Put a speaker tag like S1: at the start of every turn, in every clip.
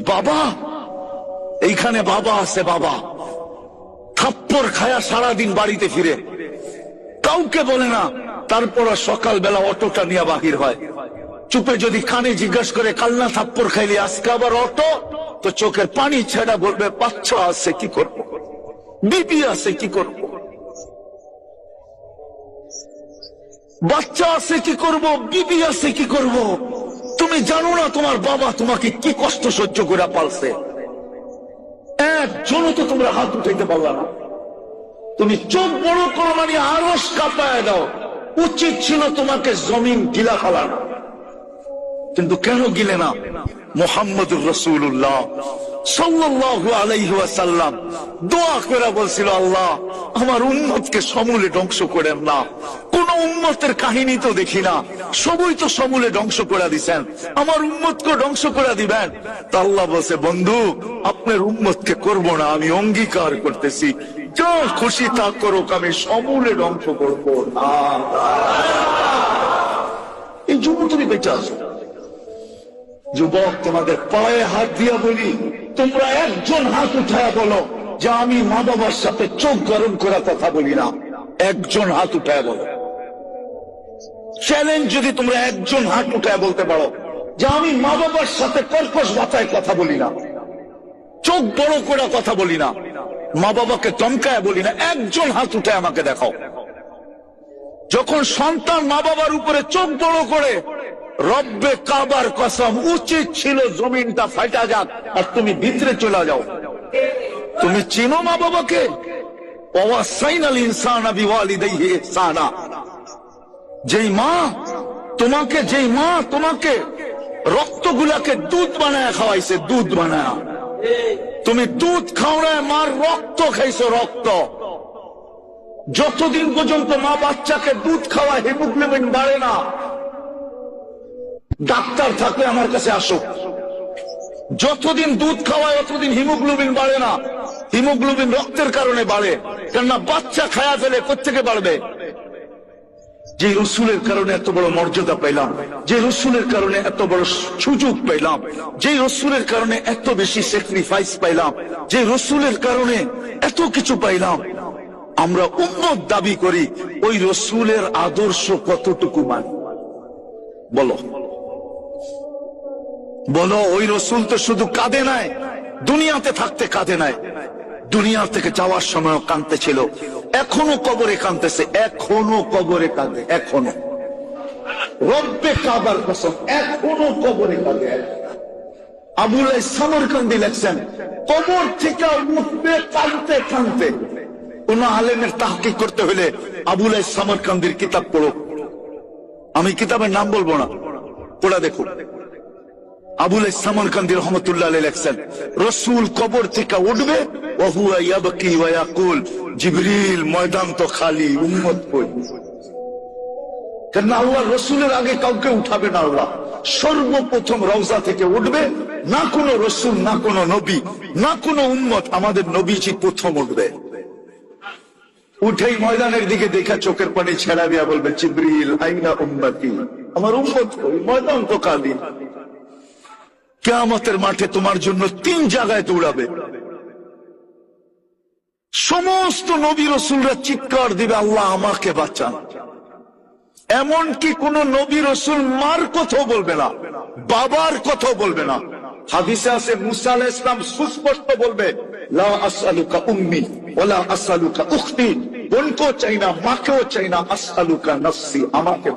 S1: বাবা, এইখানে বাবা আছে বাবা। থাপ্পড় খায়া সারাদিন বাড়িতে ফিরে। কাউকে বলে না, তারপর সকালবেলা অটোটা নিয়ে বাহির হয়। চুপে যদি কানে জিজ্ঞাসা করে কালনা থাপ্পড় খাইলি, আজকে আবার অটো? তো চোখের পানি ছেড়া বলবে, বাচ্চা আছে, কি করব? বিপি আছে, কি করব? বাচ্চা আছে, কি করব? বিবি আছে, কি করব? তুমি জানো না তোমার বাবা তোমাকে কি কষ্ট সহ্য করে পালছে? একজনও তো তোমরা হাত উঠাইতে পারলা না। তুমি চোখ বড় করো মানে আরস কাঁপায় দাও। উচিত ছিল তোমাকে জমিন গিলা খালানো কিন্তু কেন গিলে না? মোহাম্মদুর রসুল্লাহ দোয়া করে বলছিল, আল্লাহ, আমার সমূলে ধ্বংস করেন না। কোন কাহিনী তো দেখি না। সবই তো সমূলে ধ্বংস করে আমার ধ্বংস করে দিবেন। তা আল্লাহ বলছে, বন্ধু, আপনার করব না, আমি অঙ্গীকার করতেছি। যা খুশি তা করুক, আমি সমূলে ধ্বংস করব এই জন্য তুমি বেঁচে আসো যুবক, তোমাদের পায়ে হাত দিয়া বলি। তোমরা একজন হাত উঠায় বলো যে আমি মা বাবার সাথে চোখ গরম করে কথা বলি না। একজন হাত উঠায় বলো। চ্যালেঞ্জ যদি তোমরা একজন হাত উঠায় বলতে পারো যে আমি মা বাবার সাথে কর্কশ ভাষায় কথা বলি না। চোখ বড় করে কথা বলি না। মা বাবাকে চমকায় বলি না। একজন হাত উঠায় আমাকে দেখাও। যখন সন্তান মা বাবার উপরে চোখ বড় করে রব্বে কাবার কসম, উচিত ছিল জমিনটা ফাইটা যাক, আর তুমি ভিতরে চলে যাও। তুমি চিনো মা বাবাকে? যেই মা, তোমাকে, যেই মা তোমাকে দুধ বানায় খাওয়াইছে, দুধ বানায়। তুমি দুধ খাওয়ায় মার রক্ত খাইছো, রক্ত। যতদিন পর্যন্ত মা বাচ্চাকে দুধ খাওয়া হিমোগ্লোবিন বাড়ে না ডাক্তার থাকলে আমার কাছে আসো যতদিন দুধ খাওয়ায় ততদিন হিমোগ্লোবিন বাড়ে না। হিমোগ্লোবিন রক্তের কারণে বাড়ে। কেননা বাচ্চা খায়া ফেলে কোথেকে বাড়বে? যে রসুলের কারণে এত বড় মর্যাদা পেলাম যে রসুলের কারণে এত বড় সুযোগ পেলাম যে রসুলের কারণে এত বেশি স্যাক্রিফাইস পাইলাম, যে রসুলের কারণে এত কিছু পাইলাম, আমরা উন্নত দাবি করি, ওই রসুলের আদর্শ কতটুকু মানি? বলো। বলো, ওই রসুল তো শুধু কাঁদে নাই, দুনিয়াতে থাকতে কাঁদে নাই। দুনিয়া থেকে যাওয়ার সময় কাঁদতে ছিল এখনও কবরে কাঁদতেছে, এখনও কবরে কাঁদে, এখনও। রব্বে কাবার কসম, এখনও কবরে কাঁদে। আবুল সামরকান্দি লেখছেন, কবর থেকে উঠবে কাঁদতে কাঁদতে। কোন আলেমের তাহকি করতে হলে আবুল সামরকান্দির কিতাব পড়ো। আমি কিতাবের নাম বলব না, পড়া দেখুন আবুল সামরকান্দি রহমতুল্লাহ আলী লেখছেন, রসুল কবর থেকে উঠবে জিবরিল ময়দান তো খালি কেন আল্লাহ রসুলের আগে কাউকে উঠাবে না আল্লাহ। সর্বপ্রথম রওজা থেকে উঠবে, না কোনো রসুল, না কোনো নবী, না কোনো উম্মত, আমাদের নবীজি প্রথম উঠবে। উঠেই ময়দানের দিকে দেখা চোখের পানি ছেড়া দিয়া বলবে, জিবরিল, আইনা উম্মতি, আমার উম্মত কই? ময়দান তো খালি। কেয়ামতের মাঠে তোমার জন্য তিন জায়গায় দৌড়াবে। সমস্ত নবী রসুলরা চিৎকার দিবে, আল্লাহ আমাকে বাঁচান। এমনকি কোন নবী রসুল মার কথাও বলবে না, বাবার কথাও বলবে না। হাদিসে আছে, মুসা আলাহ ইসলাম সুস্পষ্ট বলবে, লা উম্মি আসআলুকা উখতি। বোনকেও চাই না, মাকেও চাই না আমাকে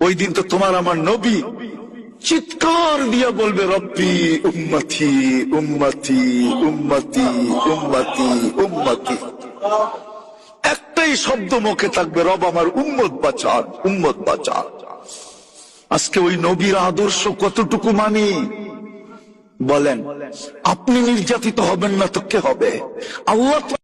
S1: ওই দিন তো তোমার আমার নবী চিৎকার দিয়ে বলবে, রব্বি, উম্মতি উম্মতি উম্মতি উম্মতি উম্মতি। একটাই শব্দ মুখে থাকবে, রব আমার উম্মত বাঁচান উম্মত বাঁচান। আজকে ওই নবীর আদর্শ কতটুকু মানি? বলেন, আপনি নির্যাতিত হবেন না তো কে হবে? আল্লাহ